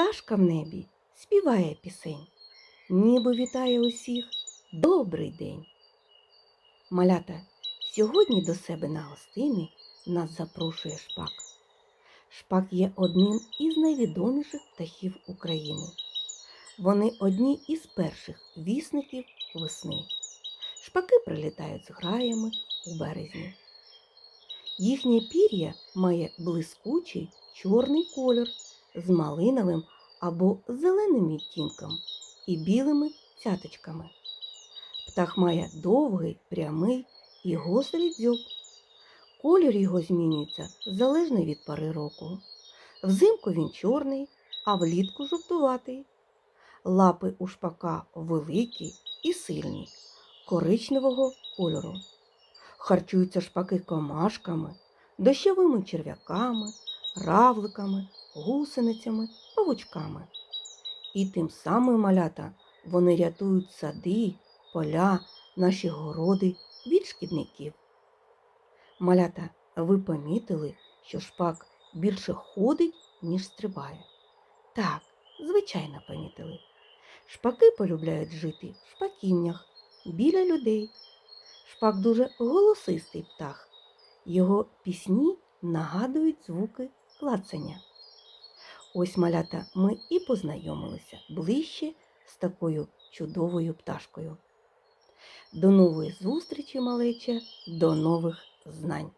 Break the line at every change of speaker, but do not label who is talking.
Пташка в небі співає пісень, ніби вітає усіх добрий день. Малята, сьогодні до себе на гостини нас запрошує шпак. Шпак є одним із найвідоміших птахів України. Вони одні із перших вісників весни. Шпаки прилітають з граями у березні. Їхнє пір'я має блискучий чорний колір з малиновим або зеленим відтінком і білими цяточками. Птах має довгий, прямий і гострий дзьоб. Колір його змінюється залежно від пори року. Взимку він чорний, а влітку жовтуватий. Лапи у шпака великі і сильні, коричневого кольору. Харчуються шпаки комашками, дощовими черв'яками, равликами, гусеницями, павучками. І тим самим малята вони рятують сади, поля, наші городи від шкідників. Малята, ви помітили, що шпак більше ходить, ніж стрибає? Так, звичайно, помітили. Шпаки полюбляють жити в шпаківнях біля людей. Шпак дуже голосистий птах. Його пісні нагадують звуки клацання. Ось малята ми і познайомилися ближче з такою чудовою пташкою. До нової зустрічі, малече, до нових знань!